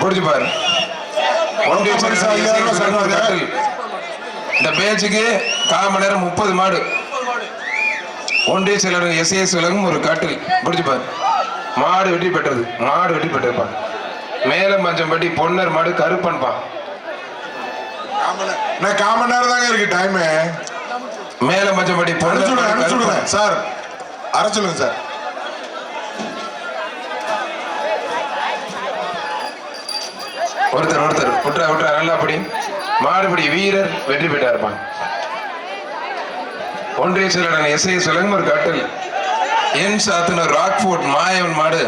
புடிச்சு பாரு. ஒன்றிய பரிசு செயலாளர் ஐயாயிரம் ரூபாய் இசை சொல்றாங்க. கட்டில். இந்த பேச்சுக்கு கால் நேரம் முப்பது மாடு. ஒன்றிய செயலாளர் எஸ்ஏஎஸ் விலகும் ஒரு கட்டில். பிடிச்சு பாரு. மாடு வெட்டி பெற்றது. மாடு வெட்டி பெற்றிருப்பான் மேலம் பஞ்சம்பட்டி பொன்னர் மாடு கருப்பன்பா. நான் கால் மணி நேரம் தாங்க இருக்கு டைம் மேலம் பஞ்சம்பட்டி பொன்னர். சார். அரைச்சுடுங்க சார். ஒருத்தர் ஒருத்தர். விட்டுறா விட்டுறா நல்லா அப்படி மாடுபடி வீரர் வெற்றி பெற்றா இருப்பான் ஒன்றிய செயலாளர் எஸ்ஐ சொல்லுங்க ஒரு கட்டில் என் சாத்தனூர் ராக்ஃபோர்ட் மாயவன் மாடு.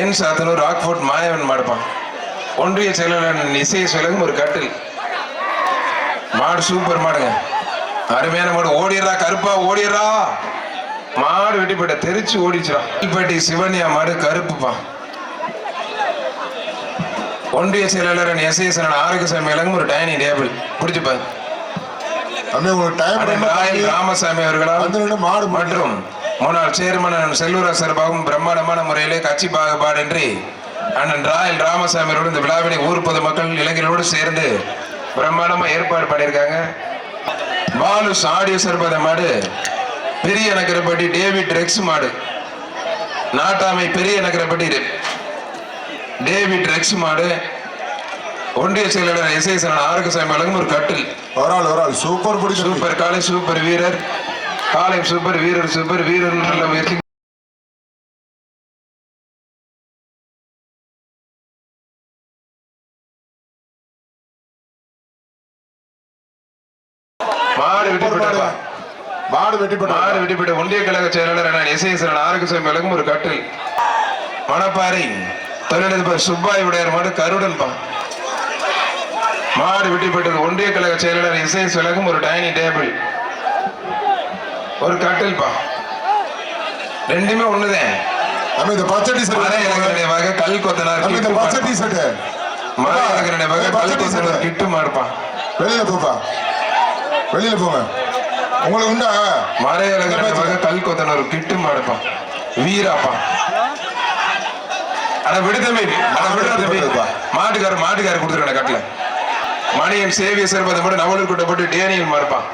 என் சாத்தனூர் ராக்ஃபோர்ட் மாயவன் மாடுப்பான் ஒன்றிய செயலாளர் இசை விலகும் ஒரு கட்டில் மாடு சூப்பர் மாடுங்க. அருமையான மாடு. ஓடிடுறா கருப்பா ஓடிடுறா. மாடு வெட்டிப்பட்ட தெரிச்சு ஓடிச்சுடா. கல்பட்டி சிவனியா மாடு கருப்புப்பான் ஒன்றிய செயலாளர் எஸ்ஐஎஸ் ஆரோக்கியசாமி விலகும் ஒரு டைனிங் டேபிள் ராயல் ராமசாமி அவர்களால் மாடு மற்றும் முன்னாள் சேர்மன் செல்வராஜ் சார்பாகவும் பிரம்மாண்டமான முறையிலே கட்சி பாகுபாடின்றி அண்ணன் ராயல் ராமசாமி அவர்கள் இந்த விழாவினை ஊர் பொதுமக்கள் இளைஞர்களோடு சேர்ந்து பிரம்மாண்டமா ஏற்பாடு பண்ணியிருக்காங்க. பாலு ஆடியோ சர்பத மாடு பெரிய நகரப்பட்டி டேவிட் ரெக்ஸ் மாடு. நாட்டாமை பெரிய நகரப்பட்டி டேவிட் ரெக்ஸ் மாடு. ஒன்றிய செயலாளர் எஸ் எஸ் ஆரோக்கியசாமி வழங்கும் ஒரு கட்டில் ஒரு ஆள் ஒரு ஆள் சூப்பர் பிடிச்சி சூப்பர் காலை சூப்பர் வீரர். காலை சூப்பர் வீரர் சூப்பர் வீரர் நல்ல முயற்சி மாடு வெட்டி போட்டா மாடு. வெட்டி மாடு போட்டு வெட்டி போட்ட ஒன்றிய கழக செயலாளர் எஸ் எஸ் ஆரோக்கியசாமி வழங்கும் ஒரு கட்டில். மணப்பாறை. தொழிலதிபர் சுப்பாய் உடையார் மாடு கருடன் பா. மாடு வெட்டி போட்டது ஒன்றிய கழக செயலாளர் எஸ் விலகும் ஒரு டைனிங் டேபிள். ஒரு கட்டில் பா. ரெண்டுமே ஒண்ணுதான் இந்த பச்சை டிஷர்ட் இலங்கனுடைய வகை கல் கொத்தனார் தம்பி இந்த பச்சை. டிஷர்ட் மலை இலங்கனுடைய வகை கல் கொத்தனார் கிட்டு மாடுப்பான் வெளியில போப்பா வெளியில போங்க. உங்களுக்கு உண்டா? மலை இலங்கனுடைய வகை கல் கொத்தனார் கிட்டு மாடுப்பான் வீராப்பா அட விடு தம்பி அட விடு தம்பி. மாட்டுக்காரர் மாட்டுக்காரர் கொடுத்துருக்கேன் கட்டில. மணியன் சேவிய சேர்ப்பதை மட்டும் நவலூர் கூட்டப்பட்டு டேனியல் மாறுப்பான்.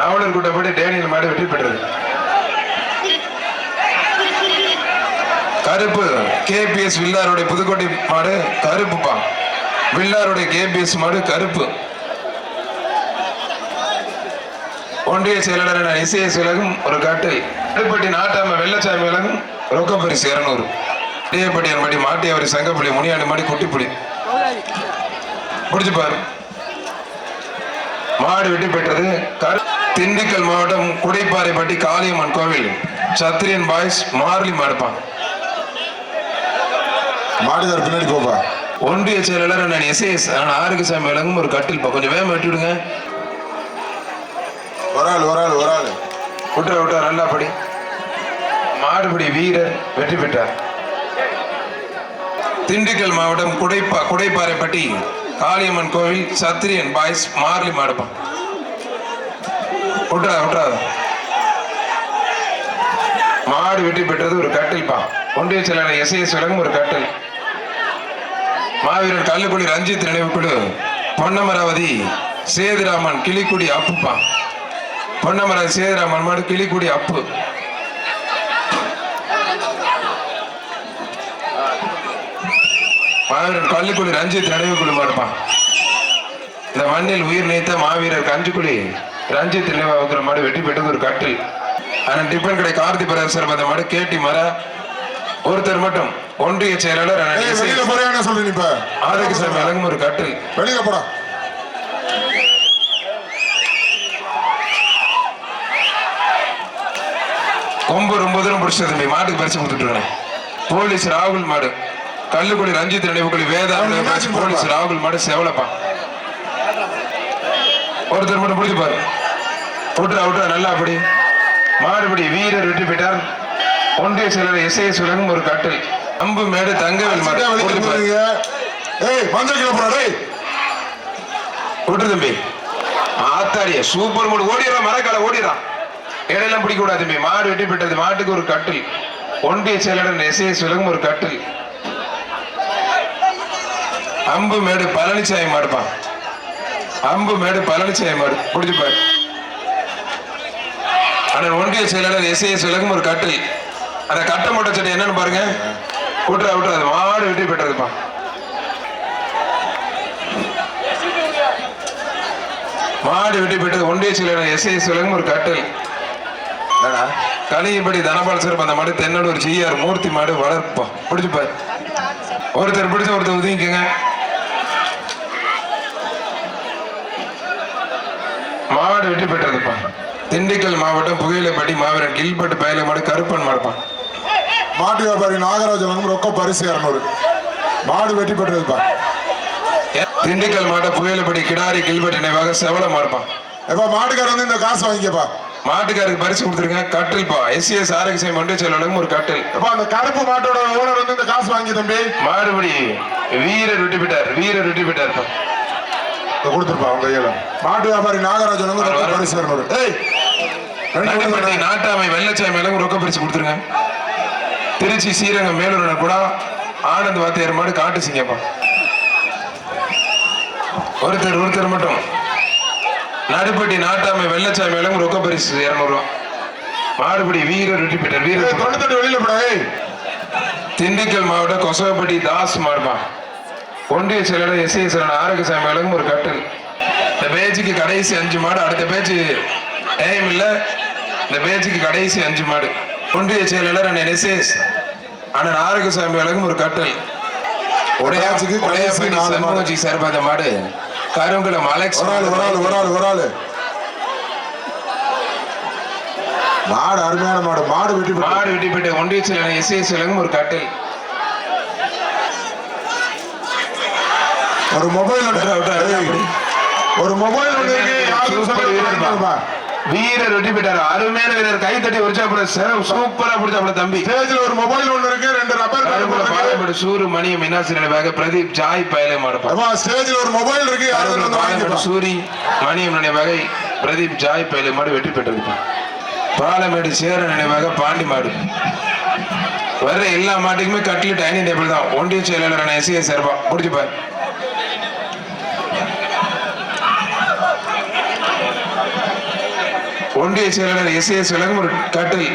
நவலூர் கூட்டப்பட்டு டேனியல் மாடு வெற்றி பெற்றது. கருப்பு கேபிஎஸ் வில்லாருடைய புதுக்கோட்டை மாடு கருப்புப்பா. வில்லாருடைய கேபிஎஸ் மாடு கருப்பு. ஒன்றிய செயலாளர் எஸ்ஏஎஸ் விலகும் ஒரு காட்டில். கருப்பட்டி நாட்டாம வெள்ளச்சாமி விலகும் ரொக்க பரிசு இருநூறு டிஏப்பட்டியான் மாடி மாட்டியாவரி சங்கப்புலி முனியாண்டி மாடி குட்டிப்புலி. பிடிச்சு பாரு. மாடு வெட்டி பெற்றது திண்டுக்கல் மாவட்டம் குடைப்பாறைப்பட்டி காளியம்மன் கோவில். சத்திரியன் பாய்ஸ் மார்லி மாடுப்பான் மாடுகார் பின்னாடி போப்பா. ஒன்றிய செயலாளர் நான் எஸ்ஏஎஸ் நான் ஆரோக்கியசாமி விலங்கும் ஒரு கட்டில் பா. கொஞ்சம் வேகமா வெட்டி விடுங்க. ஒரு ஆள் ஒரு ஆள் ஒரு ஆள். விட்டுற விட்டுற நல்லா படி. மாடுபிடி வீரர் வெற்றி பெற்றார். திண்டுக்கல் மாவட்டம் குடைப்பா குடைப்பாறைப்பட்டி காளியம்மன் கோவில் சத்திரியன் பாய்ஸ் மார்லி மாடுப்பான் விட்டுறா விட்டுறாத மாடு வெட்டி பெற்றது ஒரு கட்டில் பா ஒன்றிய செயலாளர் எஸ்ஐஎஸ் விலங்கும் ஒரு கட்டில். மாவீரர் கல்லுக்குடி ரஞ்சித் நினைவுக்குழு பொன்னமராவதி சேதுராமன் கிளிக்குடி அப்புப்பா. பொன்னமராவதி சேதுராமன் மாடு கிளிக்குடி அப்பு. மாவீரர் கல்லுக்குடி ரஞ்சித் நினைவுக்குழு மாடுப்பா இந்த மண்ணில் உயிர் நீத்த மாவீரர் கஞ்சுக்குடி ரஞ்சித் நினைவாக்குற மாடு வெற்றி பெற்றது ஒரு கட்டில். ஆனால் டிபன் கடை கார்த்தி பிரதேசர் அந்த மாடு கேட்டி மர ஒருத்தர் மட்டும் ஒன்றிய செயலாளர் இப்ப? ஆரோக்கியசாமி வழங்கும் ஒரு கட்டில். வெளியில போடா. கொம்பு ரொம்ப தூரம் பிடிச்சது மாட்டுக்கு பரிசு கொடுத்துட்டு போலீஸ் ராகுல் மாடு. கல்லுக்குடி ரஞ்சித் நினைவுக்குடி வேதா போலீஸ்? ராகுல் மாடு செவலப்பா ஒருத்தர் மட்டும் பிடிச்சு பாரு. விட்டுறா விட்டுறா நல்லா அப்படி மாடுபடி வீரர் வெற்றி பெற்றார். ஒன்றிய செயலர் எஸ்ஐஎஸ் விலங்கும் ஒரு கட்டில். அம்பு மேடு தங்கவேல் விட்டுரு தம்பி. ஆத்தாடிய சூப்பர் மூடு. ஓடிடுறா மரக்கால ஓடிடுறான் இடையெல்லாம் பிடிக்க கூடாது தம்பி. மாடு வெட்டி பெற்றது மாட்டுக்கு ஒரு கட்டில். ஒன்றிய செயலாளர் எஸ்ஏஎஸ் விலகும் ஒரு கட்டில். அம்பு மேடு பழனிசாமி மாடுப்பான் அம்பு மேடு பழனிசாமி மாடு. பிடிச்சு பாரு. அண்ணன் ஒன்றிய செயலாளர் எஸ்ஐஎஸ் விலகும் ஒரு கட்டில். அந்த கட்டை மூட்டை சட்டை என்னன்னு பாருங்க. விட்டுறா விட்டுறா. அது மாடு வெட்டி பெற்றதுப்பா. மாடு வெட்டி பெற்றது ஒன்றிய செயலாளர் எஸ்ஐஎஸ் விலகும் ஒரு கட்டில். என்னடா? கலியப்படி தனபால் சிறப்பு அந்த மாடு தென்னடூர் ஜிஆர் மூர்த்தி மாடு வளர்ப்பா பிடிச்சு பாரு. ஒருத்தர் பிடிச்ச ஒருத்தர் ஒதுங்கிக்கங்க. மாடு வெட்டி பெற்றதுப்பா. திண்டுக்கல் மாவட்டம் புகையிலைப்பட்டி மாவீரன் கில்பட்டு பயல மாடு கருப்பன் மாடுப்பான் மாட்டு வியாபாரி நாகராஜன் வந்து ரொக்க பரிசு இரநூறு. மாடு வெட்டி பெற்றதுப்பா. திண்டுக்கல் மாவட்டம் புகையிலைப்பட்டி கிடாரி கில்பட்டு நினைவாக செவல மாடுப்பான் எப்ப மாட்டுக்கார வந்து இந்த காசு வாங்கிக்கப்பா. மாட்டுக்காருக்கு பரிசு கொடுத்துருங்க. கட்டில்பா எஸ்சிஎஸ் ஆரோக்கியம் ஒன்றிய செயலாளரும் ஒரு கட்டில். எப்ப அந்த கருப்பு மாட்டோட ஓனர் வந்து இந்த காசு வாங்கி தம்பி. மாடுபடி வீரர் வெட்டி விட்டார் வீரர் வெட்டி விட்டார்ப்பா இதை கொடுத்துருப்பா உங்க கையில. மாட்டு வியாபாரி நாகராஜன் வந்து ரொக்க பரிசு ஏய் கொடுங்க. நாட்டாமை வெள்ளச்சாமி மேலும் ரொக்க பரிசு கொடுத்துருங்க. திருச்சி ஸ்ரீரங்கம் மேலூர் கூட ஆனந்த் வாத்தியார் மாடு காட்டு சிங்கப்பா. ஒருத்தர் ஒருத்தர் மட்டும். நடுப்பட்டி நாட்டாமை வெள்ளச்சாமி மேலும் ரொக்க பரிசு இருநூறு மாடுபடி வீரர் வெற்றி பெற்றார். ஏய், வீரர் தொண்ணூத்தெட்டு வெளியில திண்டுக்கல் மாவட்டம் கொசவப்பட்டி தாஸ் மாடுபா ஒன்றிய செயலாளர் எஸ் ஏ சரண் ஆரோக்கியசாமி மேலும் ஒரு கட்டல். இந்த பேச்சுக்கு கடைசி அஞ்சு மாடு அடுத்த பேச்சு டைம் இல்ல. இந்த பேச்சுக்கு கடைசி அஞ்சு மாடு. ஒன்றிய செயலாளர் அண்ணன் எஸ் எஸ் அண்ணன் ஆரோக்கியசாமி மேலும் ஒரு கட்டல். பேச்சுக்கு கடைசி நாலு மாடு. சண்முகஜி சார்பாக மாடு. கருங்குளம் அலெக்ஸ் ஒரு ஆள் ஒரு ஆள் ஒரு ஆள் ஒரு ஆள். மாடு அருமையான மாடு. மாடு வெட்டி மாடு வெட்டிப்பட்ட ஒன்றிய செயலாளர் எஸ் எஸ் ஒரு கட்டல். ஒரு மொபைல். ஒரு மொபைல் வீரர் வெட்டி பெற்றார். அருமையான வீரர். கை தட்டி உற்சாகப்பட சூப்பரா பிடிச்சாப்புல தம்பி. ஸ்டேஜ்ல ஒரு மொபைல் ஒன்று இருக்கு ரெண்டு ரப்பர் சூரு மணியம் மீனாசி நினைவாக பிரதீப் ஜாய் பயலை மாடுப்பார் அப்பா ஸ்டேஜ்ல ஒரு மொபைல் இருக்கு யாரும் சூரி மணியம் நினைவாக பிரதீப் ஜாய் பயலை மாடு வெற்றி பெற்றிருப்பார் பாலமேடு சேர நினைவாக பாண்டி மாடு. வர்ற எல்லா மாட்டுக்குமே கட்லி டைனிங் டேபிள் தான். ஒன்றிய செயலாளர் எஸ்ஏ சேர்ப்பா முடிச்சுப்பார் ஒன்றிய செயலாளர் எஸ்ஏ விலகும் ஒரு கட்டில்.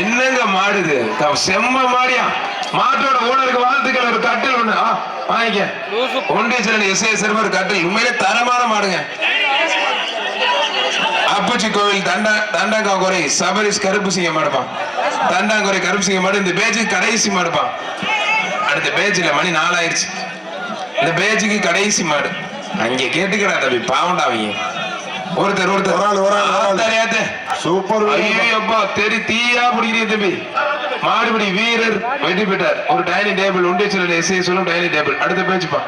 என்னங்க மாடுது? செம்ம மாடியா? மாட்டோட ஓனருக்கு வாழ்த்துக்கள் ஒரு கட்டில் ஒண்ணு. வாங்கிக்க. ஒன்றிய செயலர் எஸ் ஏ ஒரு கட்டில். உண்மையிலே தரமான மாடுங்க. அப்பச்சி கோவில் தண்டா தண்டாங்காங்குறை சபரிஸ் கருப்பு சிங்க மாடுப்பான். தண்டாங்குறை கருப்பு சிங்க மாடு இந்த பேஜுக்கு கடைசி மாடுப்பான் அடுத்த பேஜ்ல மணி நாலாயிருச்சு. இந்த பேஜுக்கு கடைசி மாடு. அங்க கேட்டுக்கடா தம்பி பாவண்டா அவங்க. ஒருத்தர் ஒருத்தர். சூப்பர். ஐயோப்பா தெரி தீயா பிடிக்கிறீங்க தம்பி. மாடுபிடி வீரர் வெற்றி பெற்றார். ஒரு டைனிங் டேபிள் உண்டிய சில எஸ்ஐ சொல்லும் டைனிங் டேபிள். அடுத்த பேச்சுப்பா